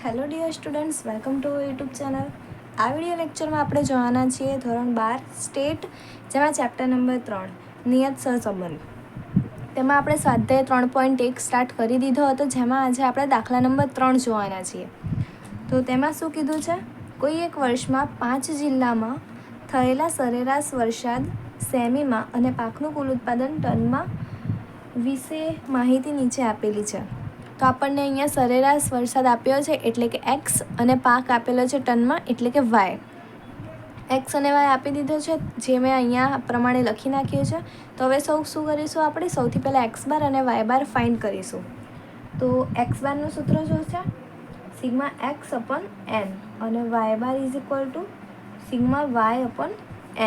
Hello dear students welcome to YouTube channel આ video લેક્ચરમાં આપણે જોવાના છીએ ધોરણ બાર સ્ટેટ જેમાં ચેપ્ટર નંબર ત્રણ, નિયત સહસંબંધ તેમાં આપણે સ્વાધ્યાય ત્રણ પોઈન્ટ એક સ્ટાર્ટ કરી દીધો હતો, જેમાં આજે આપણે દાખલા નંબર ત્રણ જોવાના છીએ. તો તેમાં શું કીધું છે? કોઈ એક વર્ષમાં પાંચ જિલ્લામાં થયેલા સરેરાશ વરસાદ, સેમીમાં અને પાકનું કુલ ઉત્પાદન ટનમાં વિશે માહિતી નીચે આપેલી છે. આપણને અહીંયા સરેરાશ વરસાદ આપ્યો છે એટલે કે એક્સ અને પાક આપેલો છે ટનમાં એટલે કે વાય એક્સ અને વાય આપી દીધો છે, જે મેં અહીંયા પ્રમાણે લખી નાખ્યું છે. તો હવે સૌ શું કરીશું આપણે? સૌથી પહેલાં એક્સ બાર અને વાય બાર ફાઇન્ડ કરીશું. તો એક્સ બારનું સૂત્ર શું છે? સિગ્મા એક્સ અપન એન અને y bar is equal to sigma y upon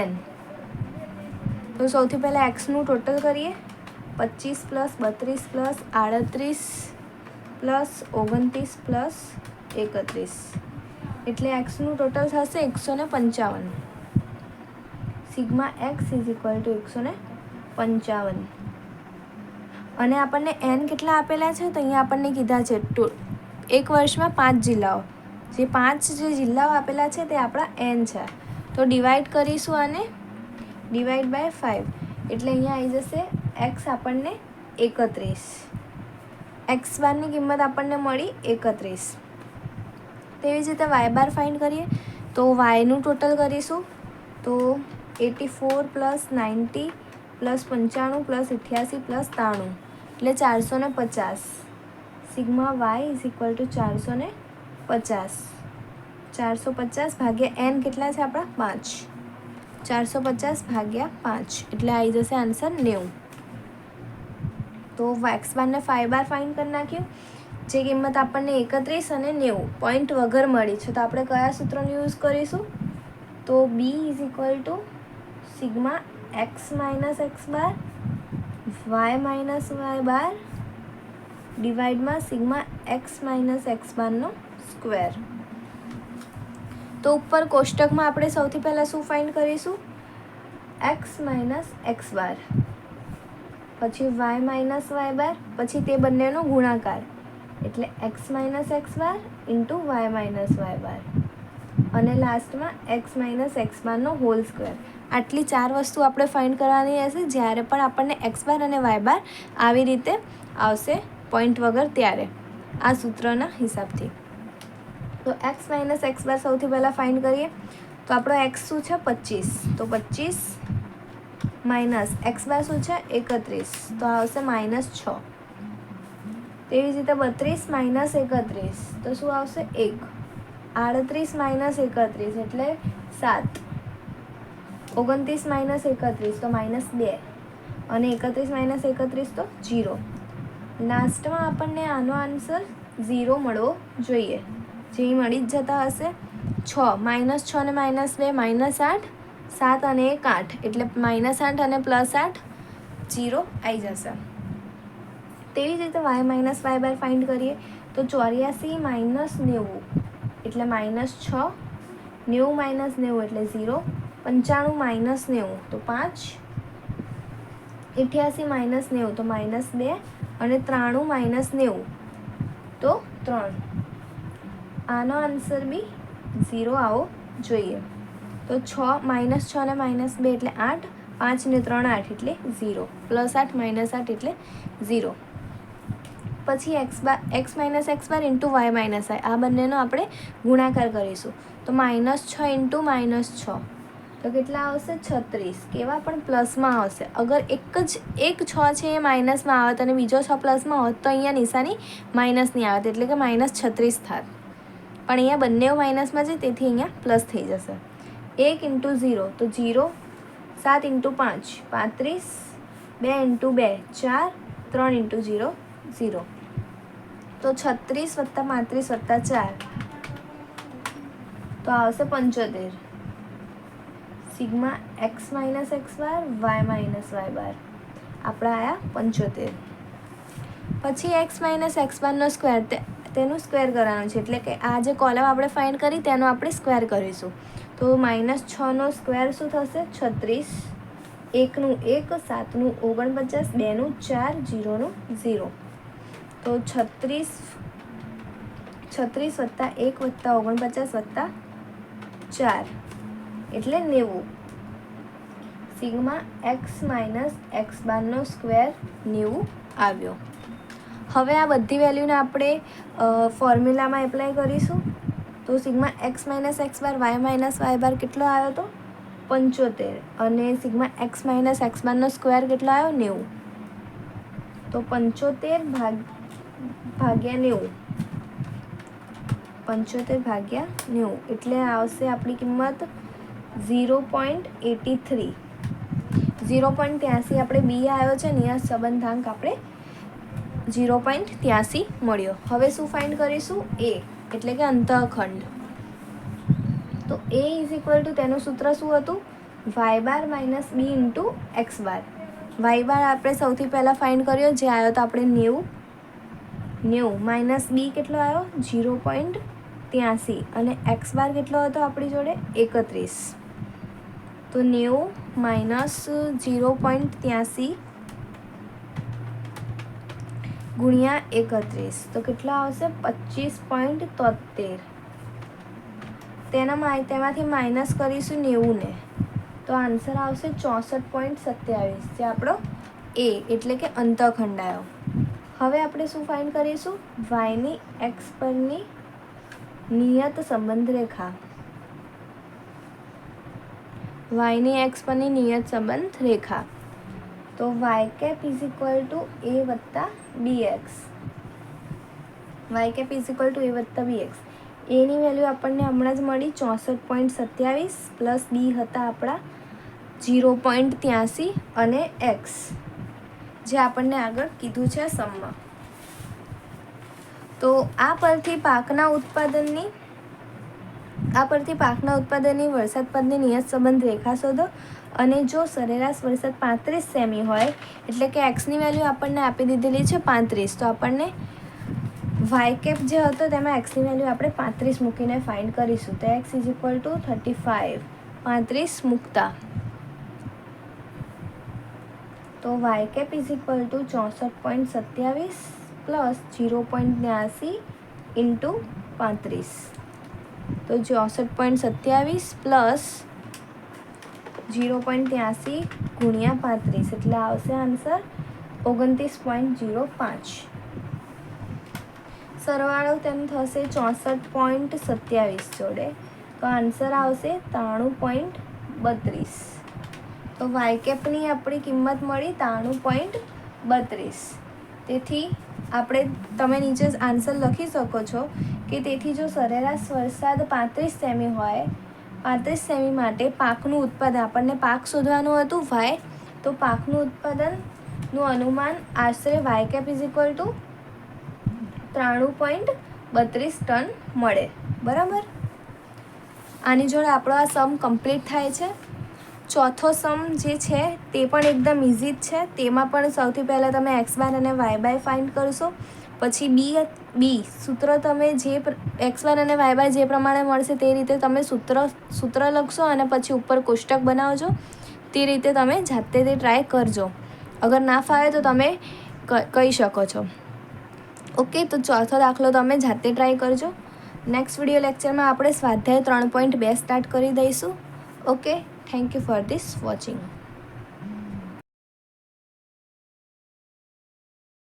n તો સૌથી પહેલાં એક્સનું ટોટલ કરીએ. પચીસ પ્લસ બત્રીસ પ્લસ આડત્રીસ પ્લસ ઓગણત્રીસ પ્લસ એકત્રીસ. એટલે એક્સનું ટોટલ થશે એકસો ને પંચાવન. Sigma x is equal to એકસો ને પંચાવન. અને આપણને એન કેટલા આપેલા છે? તો અહીંયા આપણને કીધા છે ટો, એક વર્ષમાં પાંચ જિલ્લાઓ. જે પાંચ જે જિલ્લાઓ આપેલા છે તે આપણા એન છે. તો ડિવાઈડ કરીશું આને. ડિવાઈડ બાય ફાઇવ એટલે અહીંયા આવી જશે એક્સ આપણને એકત્રીસ. એક્સ બારની કિંમત આપણને મળી એકત્રીસ. તેવી જ રીતે વાય બાર ફાઇન્ડ કરીએ, તો વાયનું ટોટલ કરીશું. તો eighty four plus ninety plus પંચાણું પ્લસ અઠ્યાસી પ્લસ ત્રાણું એટલે ચારસો ને પચાસ. Sigma y is equal to ચારસો ને પચાસ. ચારસો પચાસ ભાગ્યા એન કેટલા છે આપણા? પાંચ. ચારસો પચાસ ભાગ્યા પાંચ. એટલે આવી જશે આન્સર નેવું. તો એક્સ બારને ફાઇવ બાર ફાઇન કરી નાખ્યું જે કિંમત આપણને એકત્રીસ અને નેવું પોઈન્ટ વગર મળી છે. તો આપણે કયા સૂત્રનો યુઝ કરીશું? તો b is equal to sigma x minus x bar y minus y bar ડિવાઈડમાં sigma x minus x બારનો સ્ક્વેર તો ઉપર કોષ્ટકમાં આપણે સૌથી પહેલાં શું ફાઇન્ડ કરીશું? એક્સ માઇનસ એક્સ બાર પછી વાય માઇનસ વાય બાર પછી તે બંનેનો ગુણાકાર. એટલે x minus x bar into y minus y bar અને લાસ્ટમાં એક્સ માઇનસ એક્સ બારનો હોલ સ્ક્વેર આટલી ચાર વસ્તુ આપણે ફાઇન્ડ કરવાની રહેશે. જ્યારે પણ આપણને એક્સ બાર અને વાય બાર આવી રીતે આવશે પોઈન્ટ વગર ત્યારે. આ સૂત્રના હિસાબથી. તો એક્સ માઇનસ એક્સ બાર સૌથી પહેલાં ફાઇન્ડ કરીએ. તો આપણો એક્સ શું છે? પચીસ. તો પચીસ માઇનસ એક્સ બાય શું છે? એકત્રીસ. તો આવશે માઇનસ છ. તેવી જ રીતે બત્રીસ માઇનસ એકત્રીસ. તો શું આવશે? એક. આડત્રીસ માઇનસ એકત્રીસ એટલે સાત. ઓગણત્રીસ માઇનસ એકત્રીસ તો માઇનસ બે. અને એકત્રીસ માઇનસ એકત્રીસ તો જીરો લાસ્ટમાં આપણને આનો આન્સર ઝીરો મળવો જોઈએ. જે મળી જ જતા હશે. છ. માઇનસ છ ને માઇનસ બે, માઇનસ આઠ. સાત અને એક આઠ, એટલે માઇનસ આઠ અને પ્લસ આઠ જીરો આવી જશે. તેવી જ રીતે y minus y bar find કરીએ, તો ચોર્યાસી માઇનસ નેવું, એટલે માઇનસ છ, નેવું માઇનસ નેવું, એટલે ઝીરો પંચાણું માઇનસ નેવું, તો પાંચ, અઠ્યાસી માઇનસ નેવું, તો માઇનસ બે, અને ત્રાણું માઇનસ નેવું, તો ત્રણ. આનો આન્સર બી ઝીરો આવો જોઈએ. તો છ, માઇનસ છ ને માઇનસ બે એટલે આઠ, પાંચ ને ત્રણ આઠ એટલે ઝીરો. પ્લસ આઠ, માઇનસ આઠ એટલે ઝીરો. પછી x bar, x minus x bar into y minus આય. આ બંનેનો આપણે ગુણાકાર કરીશું. તો માઇનસ છ ઇન્ટુ માઇનસ છ. તો કેટલા આવશે? છત્રીસ. કેવા પણ પ્લસમાં આવશે. અગર એક જ, એક છ છે એ માઇનસમાં આવત અને બીજો છ પ્લસમાં હોત તો અહીંયા નિશાની માઇનસની આવત એટલે કે માઇનસ છત્રીસ થાત. પણ અહીંયા બંને માઇનસમાં છે, તેથી અહીંયા પ્લસ થઈ જશે. એક ઇન્ટુ ઝીરો તો ઝીરો સાત ઇન્ટુ પાંચ પાંત્રીસ બે ઇન્ટુ બે ચાર ત્રણ ઇન્ટુ ઝીરો ઝીરો તો છત્રીસ વત્તા પાંત્રીસ વત્તા ચાર તો આવશે પંચોતેર sigma x minus x bar y minus y bar આપણા આયા પંચોતેર પછી એક્સ માઇનસ એક્સ બારનો સ્ક્વેર તે તેનું સ્ક્વેર કરવાનું છે. એટલે કે આ જે કોલમ આપણે ફાઇન્ડ કરી, તેનો આપણે સ્ક્વેર કરીશું. તો માઇનસ છનો સ્ક્વેર શું થશે? છત્રીસ એકનું એક સાતનું ઓગણપચાસ બેનું ચાર જીરોનું ઝીરો તો છત્રીસ છત્રીસ વત્તા એક વત્તા ઓગણપચાસ વત્તા ચાર. એટલે નેવું. સિગ્મા એક્સ માઇનસ એક્સ બારનો સ્ક્વેર નેવું આવ્યો. હવે આ બધી વેલ્યુને આપણે ફોર્મ્યુલામાં એપ્લાય કરીશું. તો sigma x minus x bar, y minus y bar કેટલો આવ્યો તો? પંચોતેર. અને સિગ્મા એક્સ માઇનસ એક્સ બારનો સ્ક્વેર કેટલો આવ્યો? નેવું. તો પંચોતેર ભાગ, ભાગ્યા નેવું. પંચોતેર ભાગ્યા નેવું. એટલે આવશે આપણી કિંમત zero point eighty three. Zero point ત્યાંસી આપણે બી આવ્યો છે નિયત સંબંધાંક આપણે ઝીરો પોઈન્ટ ત્યાંસી મળ્યો. હવે શું ફાઇન્ડ કરીશું? એ એટલે કે અંતઃખંડ. તો એ ઇઝ ઇક્વલ ટુ તેનું સૂત્ર શું હતું? Y bar minus b into x bar y bar આપણે સૌથી પહેલાં ફાઇન્ડ કર્યો. જે આવ્યો તો આપણે નેવું. નેવું. માઇનસ બી કેટલો આવ્યો ઝીરો પોઈન્ટ ત્યાંસી. અને એક્સ બાર કેટલો હતો આપણી જોડે? એકત્રીસ. તો નેવું માઇનસ ઝીરો પોઈન્ટ ત્યાંસી ગુણ્યા એકત્રીસ. તો કેટલા આવશે? પચીસ પોઈન્ટ તોતેર તેના માય, તેમાંથી માઇનસ કરીશું નેવુંને. તો આન્સર આવશે ચોસઠ પોઈન્ટ સત્યાવીસ. જે આપણો એ, એટલે કે અંતખંડ હવે આપણે શું ફાઇન્ડ કરીશું? વાયની એક્સ પરની નિયત સંબંધ રેખા. વાયની એક્સ પરની નિયત સંબંધ રેખા. તો y cap is equal to a વત્તા b x y cap is equal to a વત્તા બી એક્સ એની વેલ્યુ આપણને હમણાં જ મળી ચોસઠ પોઈન્ટ સત્યાવીસ પ્લસ બી હતા આપણા જીરો પોઈન્ટ ત્યાંસી અને એક્સ જે આપણને આગળ કીધું છે સમમાં તો આ પરથી પાકના ઉત્પાદનની આ પરથી પાકના ઉત્પાદનની વરસાદ પદની નિયત સંબંધ રેખા શોધો અને જો સરેરાશ વરસાદ પાંત્રીસ સેમી હોય, એટલે કે એક્સની વેલ્યુ આપણને આપી દીધેલી છે પાંત્રીસ, તો આપણને વાય કેપ જે હતો તેમાં એક્સની વેલ્યુ આપણે પાંત્રીસ મૂકીને ફાઇન્ડ કરીશું. તો x is equal to thirty five પાંત્રીસ મૂકતા. તો y cap is equal to ચોસઠ પોઈન્ટ સત્યાવીસ પ્લસ જીરો પોઈન્ટ બ્યાસી ઇન્ટુ પાંત્રીસ. તો ચોસઠ પોઈન્ટ સત્યાવીસ પ્લસ જીરો પોઈન્ટ ત્યાંસી ગુણ્યા પાંત્રીસ. એટલે આવશે આન્સર ઓગણત્રીસ પોઈન્ટ જીરો પાંચ. સરવાળો તેમ થશે ચોસઠ પોઈન્ટ સત્યાવીસ જોડે. તો આન્સર આવશે ત્રાણું પોઈન્ટ બત્રીસ. તો વાયકેપની આપણી કિંમત મળી ત્રાણું પોઈન્ટ બત્રીસ. તેથી આપણે તમે નીચે આન્સર લખી શકો છો કે તેથી જો સરેરાશ વરસાદ પાંત્રીસ સેમી હોય, પાંત્રીસ સેમી માટે પાકનું ઉત્પાદન, આપણને પાક શોધવાનું હતું વાય તો પાકનું ઉત્પાદનનું અનુમાન આશરે y cap is equal to ત્રાણું પોઈન્ટ બત્રીસ ટન મળે. બરાબર? આની જોડે આપણો આ સમ કમ્પ્લીટ થાય છે. ચોથો સમ જે છે તે પણ એકદમ ઇઝી જ છે. તેમાં પણ સૌથી પહેલાં તમે એક્સ બાર અને વાય બાય ફાઇન્ડ કરશો. પછી બી બી સૂત્ર તમે જે એક્સ બાર અને વાય બાય જે પ્રમાણે મળશે તે રીતે તમે સૂત્ર સૂત્ર લખશો અને પછી ઉપર કોષ્ટક બનાવજો. તે રીતે તમે જાતે તે ટ્રાય કરજો. અગર ના ફાવે તો તમે કહી શકો છો. ઓકે તો ચોથો દાખલો તમે જાતે ટ્રાય કરજો. નેક્સ્ટ વીડિયો લેક્ચરમાં આપણે સ્વાધ્યાય ત્રણ પોઈન્ટ બે સ્ટાર્ટ કરી દઈશું. Okay thank you for this watching.